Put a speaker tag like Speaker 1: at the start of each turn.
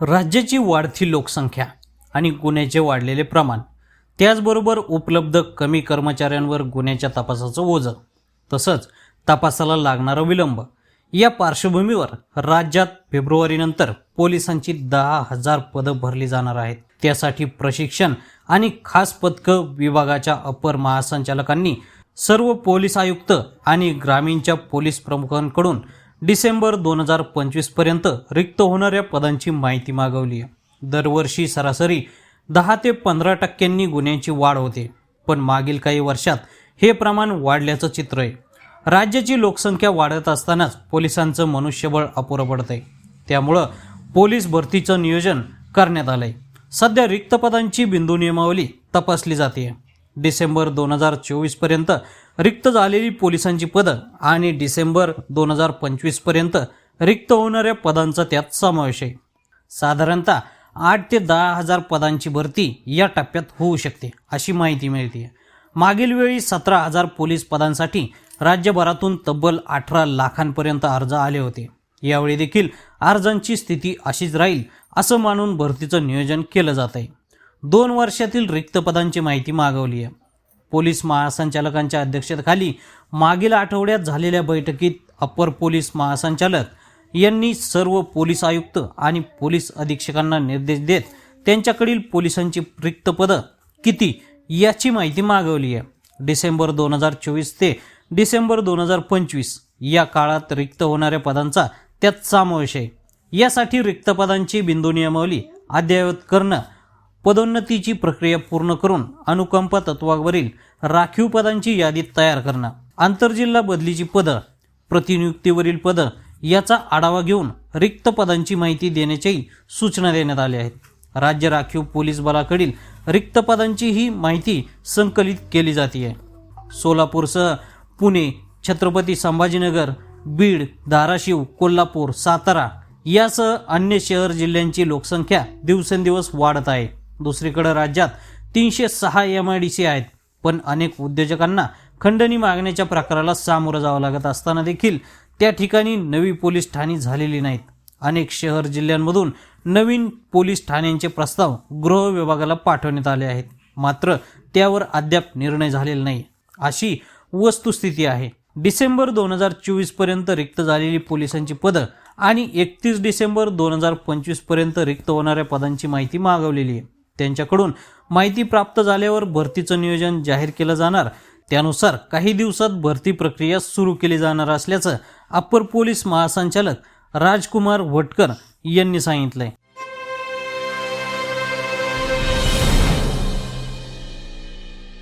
Speaker 1: राज्याची वाढती लोकसंख्या आणि गुन्ह्याचे वाढलेले प्रमाण त्याचबरोबर उपलब्ध कमी कर्मचाऱ्यांवर गुन्ह्याच्या तपासाचं ओझं तसंच तपासाला लागणारा विलंब. या पार्श्वभूमीवर राज्यात फेब्रुवारीनंतर पोलिसांची दहा हजार पदं भरली जाणार आहेत. त्यासाठी प्रशिक्षण आणि खास पथकं विभागाच्या अपर महासंचालकांनी सर्व पोलीस आयुक्त आणि ग्रामीणच्या पोलीस प्रमुखांकडून डिसेंबर दोन हजार पंचवीसपर्यंत रिक्त होणाऱ्या पदांची माहिती मागवली आहे. दरवर्षी सरासरी दहा ते पंधरा टक्क्यांनी गुन्ह्यांची वाढ होते पण मागील काही वर्षात हे प्रमाण वाढल्याचं चित्र आहे. राज्याची लोकसंख्या वाढत असतानाच पोलिसांचं मनुष्यबळ अपुरं पडत आहे त्यामुळं पोलीस भरतीचं नियोजन करण्यात आलं आहे सध्या रिक्त पदांची बिंदू नियमावली तपासली जाते डिसेंबर दोन हजार चोवीसपर्यंत रिक्त झालेली पोलिसांची पदं आणि डिसेंबर दोन हजार पंचवीसपर्यंत रिक्त होणाऱ्या पदांचा त्यात समावेश आहे. साधारणतः आठ ते दहा हजार पदांची भरती या टप्प्यात होऊ शकते अशी माहिती मिळते. मागील वेळी सतरा हजार पोलीस पदांसाठी राज्यभरातून तब्बल अठरा लाखांपर्यंत अर्ज आले होते. यावेळी देखील अर्जांची स्थिती अशीच राहील असं मानून भरतीचं नियोजन केलं जात आहे दोन वर्षातील रिक्त पदांची माहिती मागवली आहे. पोलीस महासंचालकांच्या अध्यक्षतेखाली मागील आठवड्यात झालेल्या बैठकीत अप्पर पोलीस महासंचालक यांनी सर्व पोलीस आयुक्त आणि पोलीस अधीक्षकांना निर्देश देत त्यांच्याकडील पोलिसांची रिक्त पदं किती याची माहिती मागवली आहे. डिसेंबर दोन हजार चोवीस ते डिसेंबर दोन हजार पंचवीस या काळात रिक्त होणाऱ्या पदांचा त्यात समावेश आहे. यासाठी रिक्त पदांची बिंदू नियमावली अद्ययावत करणं पदोन्नतीची प्रक्रिया पूर्ण करून अनुकंपा तत्वावरील राखीव पदांची यादी तयार करणं. आंतरजिल्हा बदलीची पदं प्रतिनियुक्तीवरील पदं याचा आढावा घेऊन रिक्त पदांची माहिती देण्याच्याही सूचना देण्यात आल्या आहेत. राज्य राखीव पोलीस बलाकडील रिक्त पदांची ही माहिती संकलित केली जाते आहे सोलापूरसह पुणे छत्रपती संभाजीनगर बीड धाराशिव कोल्हापूर सातारा यासह अन्य शहर जिल्ह्यांची लोकसंख्या दिवसेंदिवस वाढत आहे. दुसरीकडं राज्यात तीनशे सहा एम आय डी सी आहेत. पण अनेक उद्योजकांना खंडणी मागण्याच्या प्रकाराला सामोरं जावं लागत असताना देखील त्या ठिकाणी नवी पोलीस ठाणी झालेली नाहीत. अनेक शहर जिल्ह्यांमधून नवीन पोलीस ठाण्यांचे प्रस्ताव गृह विभागाला पाठवण्यात आले आहेत. मात्र त्यावर अद्याप निर्णय झालेला नाही. अशी वस्तुस्थिती आहे. डिसेंबर दोन हजार चोवीसपर्यंत रिक्त झालेली पोलिसांची पदं आणि एकतीस डिसेंबर दोन हजार पंचवीसपर्यंत रिक्त होणाऱ्या पदांची माहिती मागवलेली आहे. त्यांच्याकडून माहिती प्राप्त झाल्यावर भरतीचं नियोजन जाहीर केलं जाणार. त्यानुसार काही दिवसात भरती प्रक्रिया सुरू केली जाणार असल्याचं अप्पर पोलीस महासंचालक राजकुमार भटकर यांनी सांगितलंय.